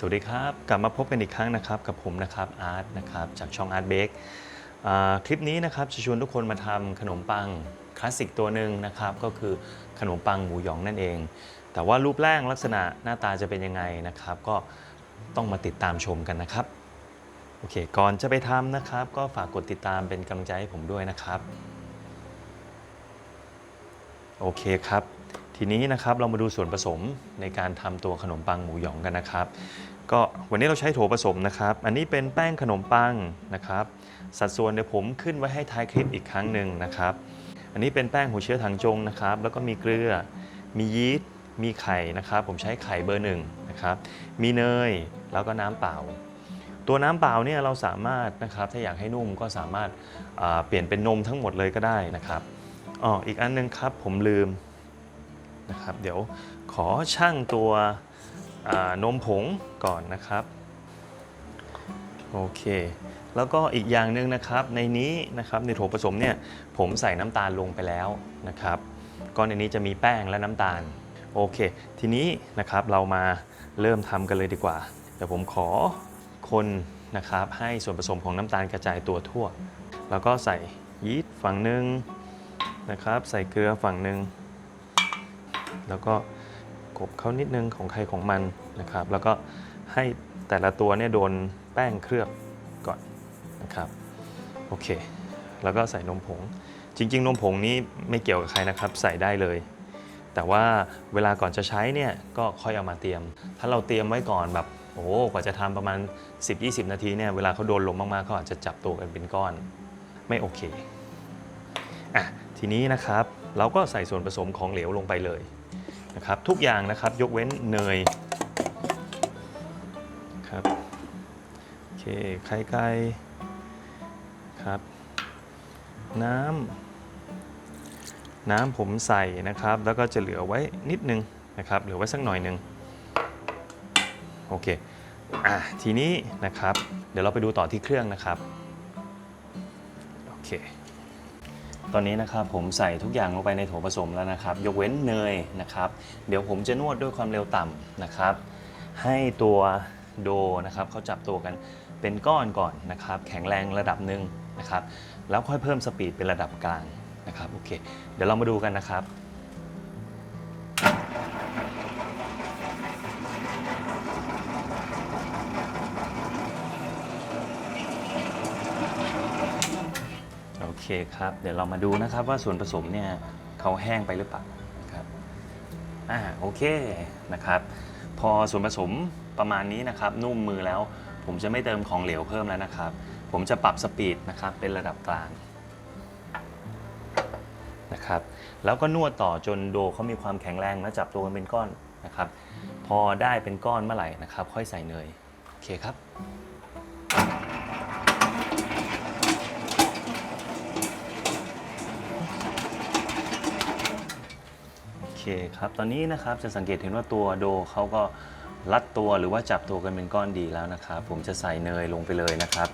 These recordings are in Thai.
สวัสดีครับ กลับมาพบกันอีกครั้งนะครับกับผมนะครับอาร์ตนะครับจากช่องอาร์ตเบกคลิปนี้นะครับจะชวนทุกคนมาทำขนมปังคลาสสิกตัวหนึ่งนะครับก็คือขนมปังหมูหยองนั่นเอง แต่ว่ารูปร่างลักษณะหน้าตาจะเป็นยังไงนะครับ ก็ต้องมาติดตามชมกันนะครับโอเคก่อนจะไปทำนะครับ ก็ฝากกดติดตามเป็นกำลังใจให้ผมด้วยนะครับโอเคครับ ทีนี้นะครับเรามาดูส่วนผสมในการทำตัวขนมปังหมูหยองกันนะครับ ก็วันนี้เราใช้โถผสมนะครับ อันนี้เป็นแป้งขนมปังนะครับ สัดส่วนเดี๋ยวผมขึ้นไว้ให้ท้ายคลิปอีกครั้งหนึ่งนะครับ อันนี้เป็นแป้งหัวเชื้อถังจงนะครับ แล้วก็มีเกลือ มียีสต์ มีไข่นะครับ ผมใช้ไข่เบอร์หนึ่งนะครับ มีเนย แล้วก็น้ำเปล่า ตัวน้ำเปล่าเนี่ยเราสามารถนะครับ ถ้าอยากให้นุ่มก็สามารถเปลี่ยนเป็นนมทั้งหมดเลยก็ได้นะครับ อ๋อ อีกอันนึงครับผมลืม นะครับ เดี๋ยวขอชั่งตัวนมผงก่อนนะครับโอเค แล้วก็อีกอย่างหนึ่งนะครับในนี้นะครับในโถผสมเนี่ยผมใส่น้ำตาลลงไปแล้วนะครับก็ในนี้จะมีแป้งและน้ำตาลโอเค ทีนี้นะครับเรามาเริ่มทำกันเลยดีกว่าเดี๋ยวผมขอคนนะครับให้ส่วนผสมของน้ำตาลกระจายตัวทั่ว แล้วก็ใส่ยีสต์ฝั่งหนึ่งนะครับ ใส่เกลือฝั่งหนึ่ง แล้วก็กบเขานิดนึงของใครของมันนะครับ แล้วก็ให้แต่ละตัวเนี่ยโดนแป้งเคลือบก่อนนะครับโอเค แล้วก็ใส่นมผง จริง ๆ นมผงนี้ไม่เกี่ยวกับใครนะครับ ใส่ได้เลย แต่ว่าเวลาก่อนจะใช้เนี่ยก็ค่อยเอามาเตรียม ถ้าเราเตรียมไว้ก่อนแบบโอ้โหกว่าจะทำประมาณ 10-20 นาทีเนี่ยเวลาเขาโดนลมมากๆเขาอาจจะจับตัวกันเป็นก้อนไม่โอเคอะทีนี้นะครับเราก็ใส่ส่วนผสมของเหลวลงไปเลย นะครับทุกอย่างนะครับยกเว้นเนยครับโอเคไข่ไก่ครับ น้ำน้ำผมใส่นะครับ แล้วก็จะเหลือไว้นิดนึงนะครับเหลือไว้สักหน่อยหนึงโอเคอะทีนี้นะครับ เดี๋ยวเราไปดูต่อที่เครื่องนะครับโอเค ตอนนี้นะครับผมใส่ทุกอย่างลงไปในโถผสมแล้วนะครับ ยกเว้นเนยนะครับ เดี๋ยวผมจะนวดด้วยความเร็วต่ำนะครับ ให้ตัวโดนะครับเขาจับตัวกันเป็นก้อนก่อนนะครับ แข็งแรงระดับหนึ่งนะครับ แล้วค่อยเพิ่มสปีดเป็นระดับกลางนะครับโอเค เดี๋ยวเรามาดูกันนะครับ คครับ เดี๋ยวเรามาดูนะครับว่าส่วนผสมเนี่ยเขาแห้งไปหรือเปล่านะครับอ่าโอเคนะครับ พอส่วนผสมประมาณนี้นะครับ นุ่มมือแล้ว ผมจะไม่เติมของเหลวเพิ่มแล้วนะครับ ผมจะปรับสปีดนะครับเป็นระดับกลางนะครับแล้วก็นวดต่อจนโดเขามีความแข็งแรงและจับตัวกันเป็นก้อนนะครับ พอได้เป็นก้อนเมื่อไหร่นะครับ ค่อยใส่เนยโอเคครับ โอเคครับตอนนี้นะครับจะสังเกตเห็นว่าตัวโดเขาก็รัดตัวหรือว่าจับตัวกันเป็นก้อนดีแล้วนะครับผมจะใส่เนยลงไปเลยนะครับ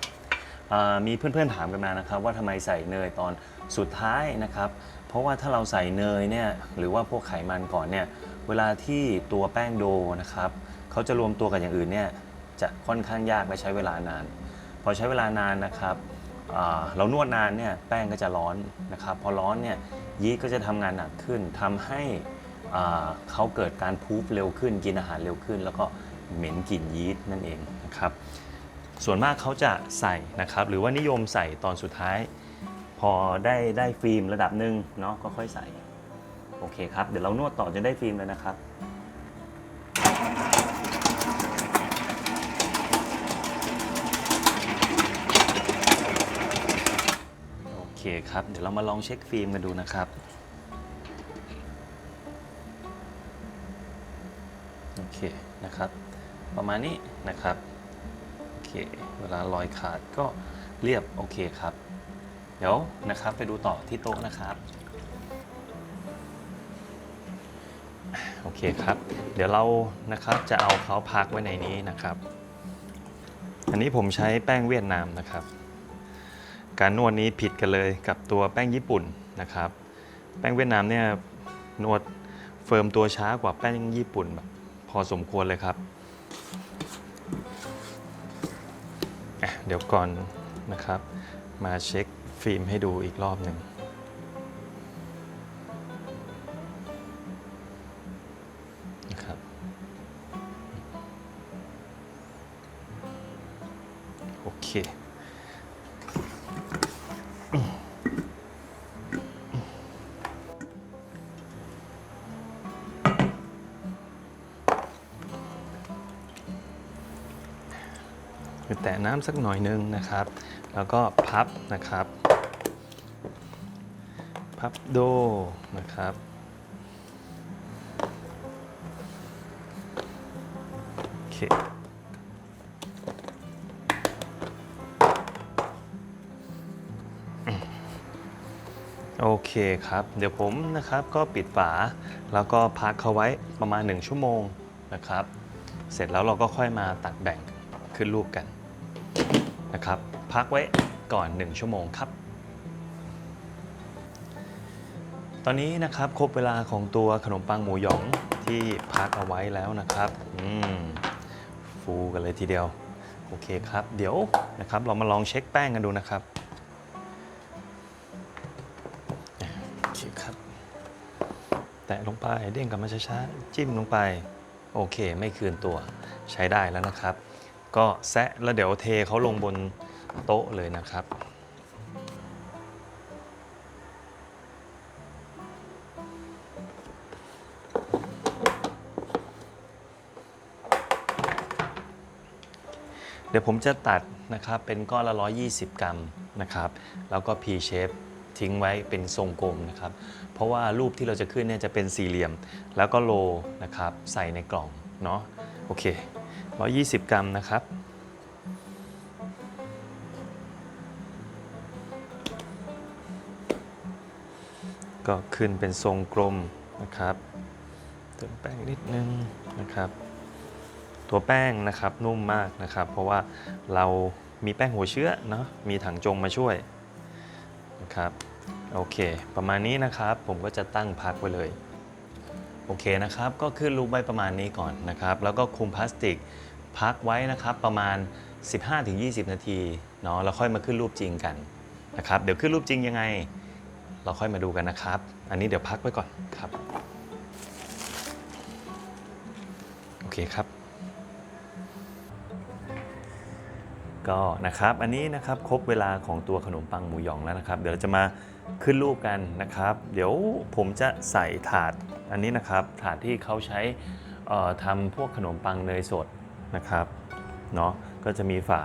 มีเพื่อนๆถามกันมานะครับ ว่าทำไมใส่เนยตอนสุดท้ายนะครับ เพราะว่าถ้าเราใส่เนยเนี่ยหรือว่าพวกไขมันก่อนเนี่ยเวลาที่ตัวแป้งโดนะครับเขาจะรวมตัวกับอย่างอื่นเนี่ยจะค่อนข้างยากและใช้เวลานาน พอใช้เวลานานนะครับเรานวดนานเนี่ยแป้งก็จะร้อนนะครับ พอร้อนเนี่ยยีสต์ก็จะทำงานหนักขึ้นทำให้ เขาเกิดการพูฟเร็วขึ้นกินอาหารเร็วขึ้น แล้วก็เหม็นกลิ่นยีสต์นั่นเองนะครับส่วนมากเขาจะใส่นะครับหรือว่านิยมใส่ตอนสุดท้าย พอได้ได้ฟิล์มระดับหนึ่งเนาะก็ค่อยใส่โอเคครับเดี๋ยวเรานวดต่อจนได้ฟิล์มเลยนะครับโอเคครับเดี๋ยวเรามาลองเช็คฟิล์มกันดูนะครับ นะครับ ประมาณนี้นะครับโอเคเวลารอยขาดก็เรียบโอเคครับ เดี๋ยวนะครับไปดูต่อที่โต๊ะนะครับโอเคครับ เดี๋ยวเรานะครับจะเอาเขาพักไว้ในนี้นะครับ อันนี้ผมใช้แป้งเวียดนามนะครับ การนวดนี้ผิดกันเลยกับตัวแป้งญี่ปุ่นนะครับ แป้งเวียดนามเนี่ยนวดเฟิร์มตัวช้ากว่าแป้งญี่ปุ่นแบบ พอสมควรเลยครับ เดี๋ยวก่อนนะครับ มาเช็คฟิล์มให้ดูอีกรอบหนึ่ง น้ำสักหน่อยนึงนะครับ แล้วก็พับนะครับ พับโดนะครับโอเคโอเคครับ เดี๋ยวผมนะครับก็ปิดฝา แล้วก็พักเขาไว้ประมาณ 1 ชั่วโมงนะครับ เสร็จแล้วเราก็ค่อยมาตัดแบ่งขึ้นรูปกัน นะครับ พักไว้ก่อน 1 ชั่วโมงครับ ตอนนี้นะครับครบเวลาของตัวขนมปังหมูหยองที่พักเอาไว้แล้วนะครับอืมฟูกันเลยทีเดียวโอเคครับ เดี๋ยวนะครับเรามาลองเช็คแป้งกันดูนะครับโอเคครับ แตะลงไปเด้งกลับมาช้าๆจิ้มลงไป โอเค ไม่คืนตัวใช้ได้แล้วนะครับ ก็แซะแล้วเดี๋ยวเทเขาลงบนโต๊ะเลยนะครับ เดี๋ยวผมจะตัดนะครับเป็นก้อนละ 120 กรัมนะครับ แล้วก็ P shape ทิ้งไว้เป็นทรงกลมนะครับ เพราะว่ารูปที่เราจะขึ้นเนี่ยจะเป็นสี่เหลี่ยม แล้วก็โลนะครับ ใส่ในกล่องเนาะโอเค 120 กรัมนะครับ ก็ขึ้นเป็นทรงกลมนะครับเติมแป้งนิดนึงนะครับ ตัวแป้งนะครับนุ่มมากนะครับ เพราะว่าเรามีแป้งหัวเชื้อเนาะมีถังจงมาช่วยนะครับโอเค ประมาณนี้นะครับผมก็จะตั้งพักไว้เลย โอเคนะครับ ก็ขึ้นรูปไว้ประมาณนี้ก่อนนะครับ แล้วก็คลุมพลาสติกพักไว้นะครับประมาณ 15-20 นาทีเนาะแล้วค่อยมาขึ้นรูปจริงกันนะครับ เดี๋ยวขึ้นรูปจริงยังไง เราค่อยมาดูกันนะครับ อันนี้เดี๋ยวพักไว้ก่อนครับ โอเคครับ ก็นะครับ อันนี้นะครับครบเวลาของตัวขนมปังหมูหยองแล้วนะครับ เดี๋ยวเราจะมา ขึ้นรูปกันนะครับ เดี๋ยวผมจะใส่ถาดอันนี้นะครับ ถาดที่เขาใช้ทำพวกขนมปังเนยสดนะครับเนาะก็จะมีฝา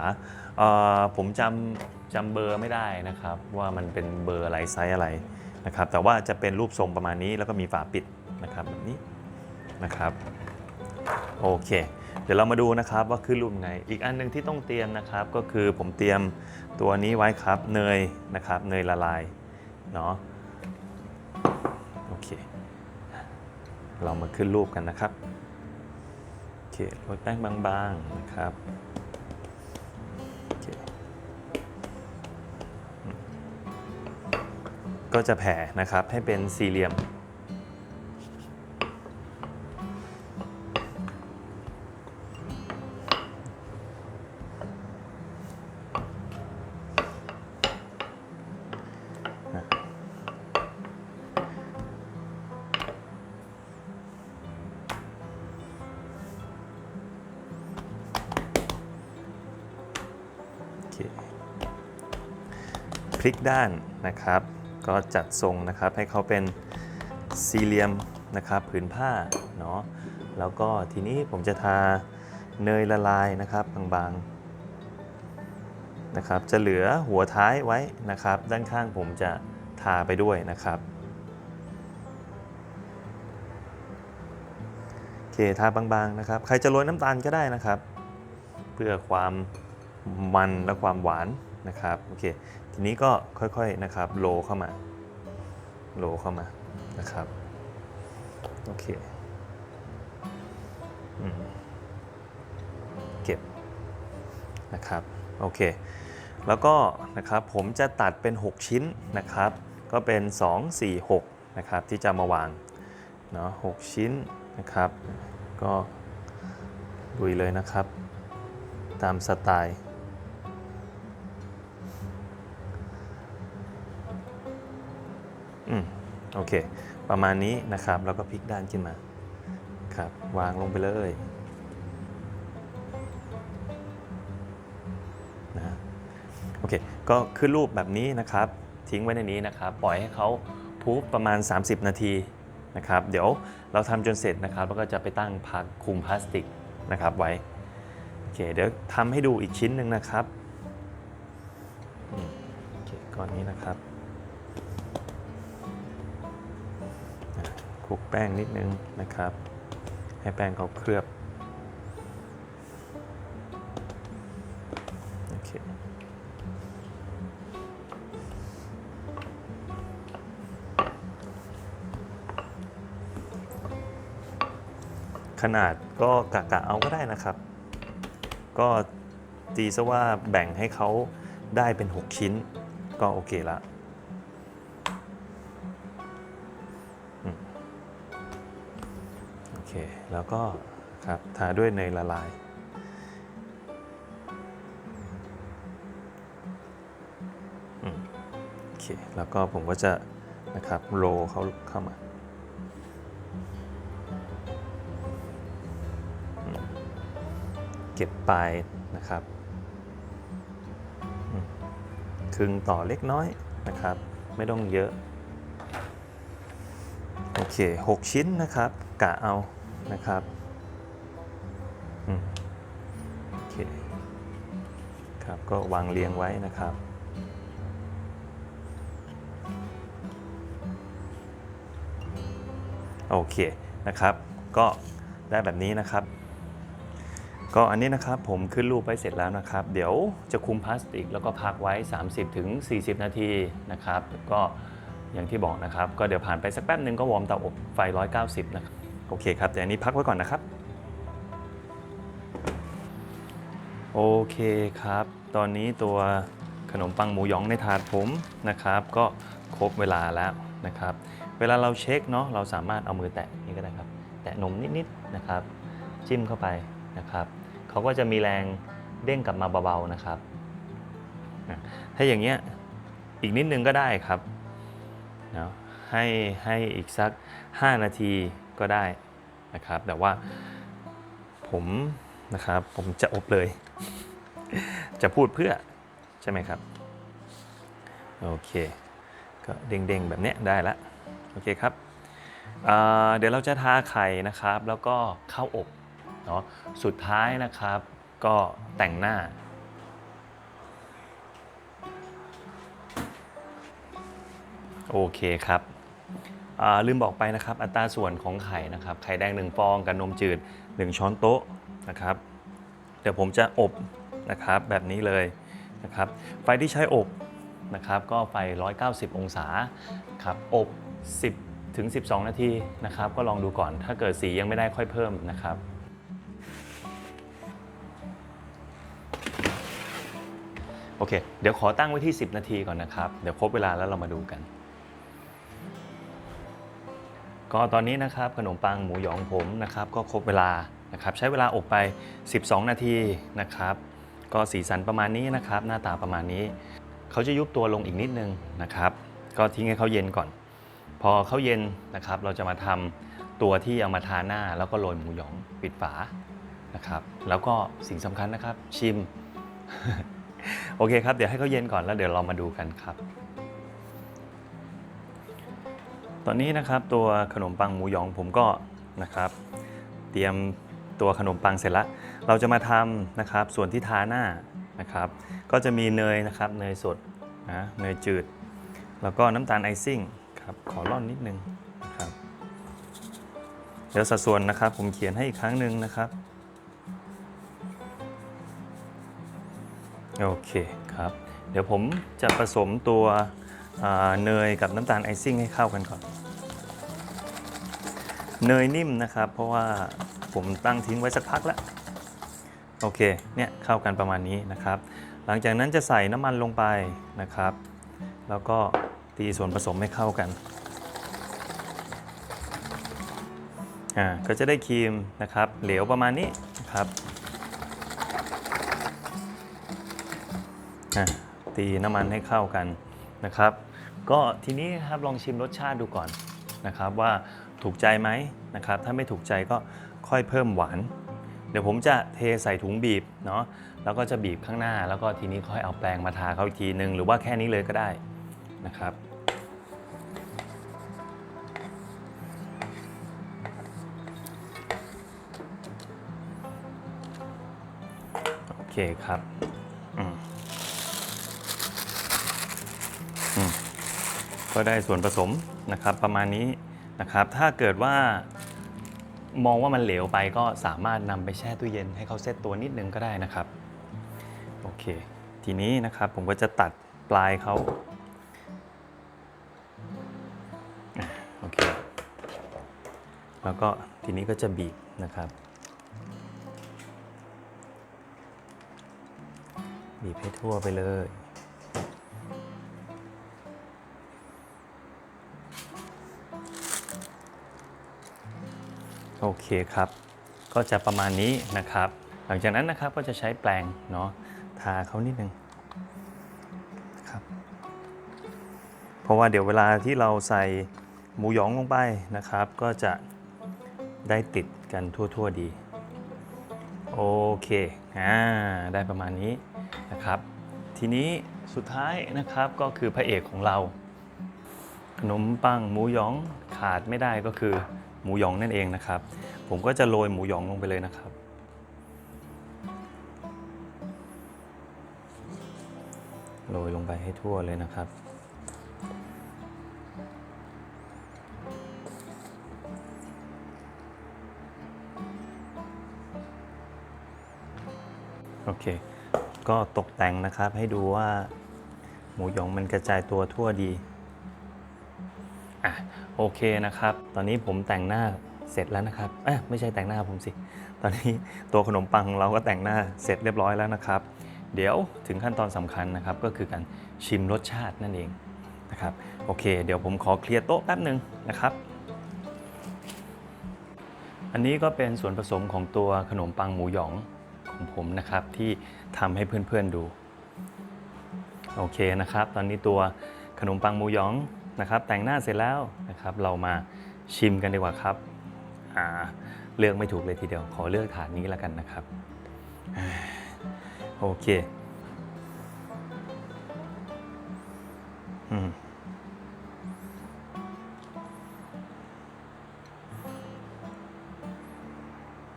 ผมจำจำเบอร์ไม่ได้นะครับ ว่ามันเป็นเบอร์อะไรไซส์อะไรนะครับ แต่ว่าจะเป็นรูปทรงประมาณนี้แล้วก็มีฝาปิดนะครับแบบนี้นะครับโอเคเดี๋ยวเรามาดูนะครับว่าขึ้นรูปไง อีกอันหนึงที่ต้องเตรียมนะครับ ก็คือผมเตรียมตัวนี้ไว้ครับเนยนะครับเนยละลาย เนาะโอเค เรามาขึ้นรูปกันนะครับโอเคโรยแป้งบางๆนะครับโอเคก็จะแผ่นะครับให้เป็นสี่เหลี่ยม ลิกด้านนะครับ ก็จัดทรงนะครับให้เขาเป็นสี่เหลี่ยมนะครับผืนผ้าเนาะแล้วก็ทีนี้ผมจะทาเนยละลายนะครับบางๆนะครับจะเหลือหัวท้ายไว้นะครับ ด้านข้างผมจะทาไปด้วยนะครับโอเคทาบางๆนะครับ ใครจะโรยน้ำตาลก็ได้นะครับ เพื่อความมันและความหวานนะครับโอเค ทีนี้ก็ค่อยๆนะครับโลเข้ามาโลเข้ามานะครับโอเคอเก็บนะครับโอเคแล้วก็นะครับผมจะตัดเป็น 6 ชิ้นนะครับ ก็เป็น 2 4 6นะครับที่จะมาวางเนาะ6ชิ้นนะครับ ก็ลุยเลยนะครับ ตามสไตล์ โอเค ประมาณนี้นะครับ แล้วก็พลิกด้านขึ้นมา ครับ วางลงไปเลยนะโอเค ก็ขึ้นรูปแบบนี้นะครับ ทิ้งไว้ในนี้นะครับ ปล่อยให้เขาพูฟประมาณ 30 นาทีนะครับ เดี๋ยวเราทำจนเสร็จนะครับ แล้วก็จะไปตั้งพักคลุมพลาสติกนะครับไว้ โอเค เดี๋ยวทำให้ดูอีกชิ้นหนึ่งนะครับ โอเค ก้อนนี้นะครับ ลุกแป้งนิดนึงนะครับ ให้แป้งเขาเคลือบโอเคขนาดก็กะกะเอาก็ได้นะครับ ก็ตีซะว่าแบ่งให้เขาได้เป็น 6 ชิ้นก็โอเคละ เค แล้วก็ครับทาด้วยเนยละลาย โอเค แล้วก็ผมก็จะนะครับโรเขาเข้ามาเก็บปลายนะครับครึ่งต่อเล็กน้อยนะครับ ไม่ต้องเยอะ โอเค 6 ชิ้นนะครับ กะเอา นะครับอืมโอเคครับก็วางเรียงไว้นะครับโอเคนะครับ ก็ได้แบบนี้นะครับ ก็อันนี้นะครับผมขึ้นรูปไว้เสร็จแล้วนะครับ เดี๋ยวจะคุมพลาสติก แล้วก็พักไว้ 30-40ถึง40นาทีนะครับ ก็อย่างที่บอกนะครับ ก็เดี๋ยวผ่านไปสักแป๊บหนึ่งก็วอร์มเตาอบไฟ 190 นะครับ โอเคครับ แต่อันนี้พักไว้ก่อนนะครับ โอเคครับ ตอนนี้ตัวขนมปังหมูยองในถาดผมนะครับ ก็ครบเวลาแล้วนะครับ เวลาเราเช็คเนาะเราสามารถเอามือแตะนี่ก็ได้ครับ แตะนมนิดๆนะครับ จิ้มเข้าไปนะครับเขาก็จะมีแรงเด้งกลับมาเบาๆนะครับ ถ้าอย่างเงี้ยอีกนิดนึงก็ได้ครับเนาะให้ให้อีกสัก 5 นาที ก็ได้นะครับ แต่ว่าผมนะครับผมจะอบเลย จะพูดเพื่อใช่ไหมครับ โอเค ก็เด้งๆแบบเนี้ยได้ละโอเคครับเดี๋ยวเราจะทาไข่นะครับ แล้วก็เข้าอบเนาะสุดท้ายนะครับ ก็แต่งหน้าโอเคครับ ลืมบอกไปนะครับ อัตราส่วนของไข่นะครับ ไข่แดง 1 ฟองกับนมจืด 1 ช้อนโต๊ะนะครับ เดี๋ยวผมจะอบนะครับแบบนี้เลยนะครับ ไฟที่ใช้อบนะครับก็ไฟ 190 องศาครับอบ 10 ถึง 12 นาทีนะครับ ก็ลองดูก่อน ถ้าเกิดสียังไม่ได้ค่อยเพิ่มนะครับโอเค เดี๋ยวขอตั้งไว้ที่ 10 นาทีก่อนนะครับ เดี๋ยวครบเวลาแล้วเรามาดูกัน ก็ตอนนี้นะครับขนมปังหมูหยองผมนะครับก็ครบเวลานะครับใช้เวลาอบไป 12 นาทีนะครับ ก็สีสันประมาณนี้นะครับ หน้าตาประมาณนี้ เขาจะยุบตัวลงอีกนิดนึงนะครับ ก็ทิ้งให้เขาเย็นก่อน พอเขาเย็นนะครับ เราจะมาทำตัวที่เอามาทาหน้า แล้วก็โรยหมูหยองปิดฝานะครับ แล้วก็สิ่งสำคัญนะครับชิม โอเคครับ เดี๋ยวให้เขาเย็นก่อนแล้วเดี๋ยวเรามาดูกันครับ ตอนนี้นะครับตัวขนมปังหมูหยองผมก็นะครับเตรียมตัวขนมปังเสร็จแล้วเราจะมาทำนะครับส่วนที่ทาหน้านะครับ ก็จะมีเนยนะครับเนยสดนะเนยจืด แล้วก็น้ำตาลไอซิ่งครับขอร่อนนิดนึงนะครับเดี๋ยวสัดส่วนนะครับผมเขียนให้อีกครั้งหนึ่งนะครับโอเคครับ เดี๋ยวผมจะผสมตัว เนยกับน้ำตาลไอซิ่งให้เข้ากันก่อน เนยนิ่มนะครับ เพราะว่าผมตั้งทิ้งไว้สักพักแล้วโอเค เนี่ยเข้ากันประมาณนี้นะครับ หลังจากนั้นจะใส่น้ำมันลงไปนะครับ แล้วก็ตีส่วนผสมให้เข้ากันอ่าก็จะได้ครีมนะครับ เหลวประมาณนี้นะครับอะตีน้ำมันให้เข้ากันนะครับ ก็ทีนี้ครับลองชิมรสชาติดูก่อนนะครับว่าถูกใจไหมนะครับ ถ้าไม่ถูกใจก็ค่อยเพิ่มหวาน เดี๋ยวผมจะเทใส่ถุงบีบเนาะแล้วก็จะบีบข้างหน้า แล้วก็ทีนี้ค่อยเอาแปรงมาทาเขาอีกทีหนึ่งหรือว่าแค่นี้เลยก็ได้นะครับโอเคครับ ก็ได้ส่วนผสมนะครับประมาณนี้นะครับ ถ้าเกิดว่ามองว่ามันเหลวไปก็สามารถนำไปแช่ตู้เย็นให้เขาเซตตัวนิดนึงก็ได้นะครับโอเค ทีนี้นะครับผมก็จะตัดปลายเขาโอเคแล้วก็ทีนี้ก็จะบีบนะครับบีบให้ทั่วไปเลย โอเคครับ ก็จะประมาณนี้นะครับ หลังจากนั้นนะครับก็จะใช้แปรงเนาะทาเขานิดนึงครับ เพราะว่าเดี๋ยวเวลาที่เราใส่หมูหยองลงไปนะครับ ก็จะได้ติดกันทั่ว ๆ ดี โอเคอ่าได้ประมาณนี้นะครับ ทีนี้สุดท้ายนะครับก็คือพระเอกของเรา ขนมปังหมูหยองขาดไม่ได้ก็คือ หมูหยองนั่นเองนะครับ ผมก็จะโรยหมูหยองลงไปเลยนะครับ โรยลงไปให้ทั่วเลยนะครับ โอเค ก็ตกแต่งนะครับให้ดูว่า หมูหยองมันกระจายตัวทั่วดี อะโอเคนะครับ ตอนนี้ผมแต่งหน้าเสร็จแล้วนะครับอ๊ะไม่ใช่แต่งหน้าผมสิ ตอนนี้ตัวขนมปังเราก็แต่งหน้าเสร็จเรียบร้อยแล้วนะครับ เดี๋ยวถึงขั้นตอนสำคัญนะครับ ก็คือการชิมรสชาตินั่นเองนะครับ โอเค เดี๋ยวผมขอเคลียร์โต๊ะแป๊บหนึ่งนะครับ อันนี้ก็เป็นส่วนผสมของตัวขนมปังหมูหยองของผมนะครับ ที่ทำให้เพื่อนๆดู โอเคนะครับ ตอนนี้ตัวขนมปังหมูหยอง นะครับแต่งหน้าเสร็จแล้วนะครับเรามาชิมกันดีกว่าครับเลือกไม่ถูกเลยทีเดียวขอเลือกถาดนี้แล้วกันนะครับโอเคอืม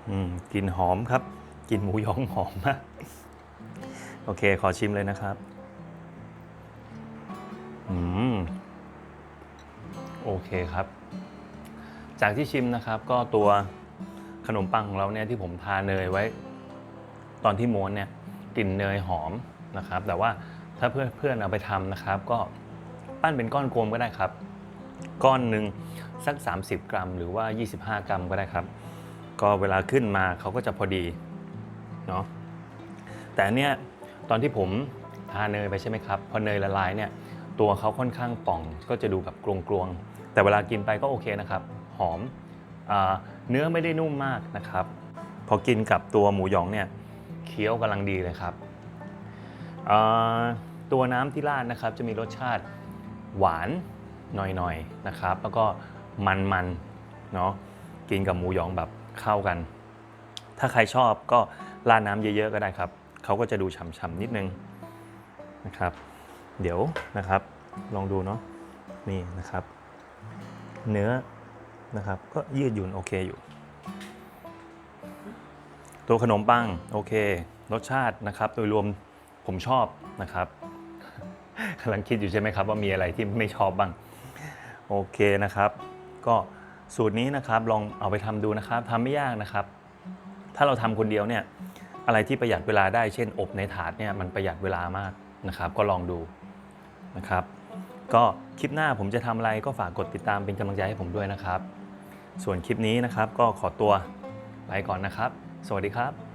อืมกลิ่นหอมครับกลิ่นหมูยองหอมมากโอเค ขอชิมเลยนะครับ เคครับ จากที่ชิมนะครับก็ตัวขนมปังของเราเนี่ยที่ผมทาเนยไว้ ตอนที่ม้วนเนี่ยกลิ่นเนยหอมนะครับ แต่ว่าถ้าเพื่อนเพื่อนเอาไปทำนะครับ ก็ปั้นเป็นก้อนกลมก็ได้ครับ ก้อนหนึ่งสัก 30 กรัม หรือว่า 25 กรัมก็ได้ครับ ก็เวลาขึ้นมาเขาก็จะพอดีเนาะแต่อันเนี่ยตอนที่ผมทาเนยไปใช่ไหมครับ พอเนยละลายเนี่ยตัวเขาค่อนข้างป่องก็จะดูแบบกลวงๆ แต่เวลากินไปก็โอเคนะครับหอมอเนื้อไม่ได้นุ่มมากนะครับพอกินกับตัวหมูหยองเนี่ยเคี้ยวกำลังดีเลยครับตัวน้ำที่ราดนะครับจะมีรสชาติหวานหน่อยๆนะครับ แล้วก็มันๆเนาะกินกับหมูหยองแบบเข้ากัน ถ้าใครชอบก็ราดน้ำเยอะๆก็ได้ครับเขาก็จะดูฉ่ำๆนิดนึงนะครับ เดี๋ยวนะครับลองดูเนาะนี่นะครับ เนื้อนะครับ ก็ยืดหยุ่นโอเคอยู่ ตัวขนมปังโอเค รสชาตินะครับ โดยรวมผมชอบนะครับกำลังคิดอยู่ใช่ไหมครับ ว่ามีอะไรที่ไม่ชอบบ้าง โอเคนะครับ ก็สูตรนี้นะครับลองเอาไปทำดูนะครับทำไม่ยากนะครับ ถ้าเราทำคนเดียวเนี่ยอะไรที่ประหยัดเวลาได้เช่น อบในถาดเนี่ยมันประหยัดเวลามากนะครับ ก็ลองดูนะครับ ก็คลิปหน้าผมจะทำอะไรก็ฝากกดติดตามเป็นกำลังใจให้ผมด้วยนะครับ ส่วนคลิปนี้นะครับก็ขอตัวไปก่อนนะครับ สวัสดีครับ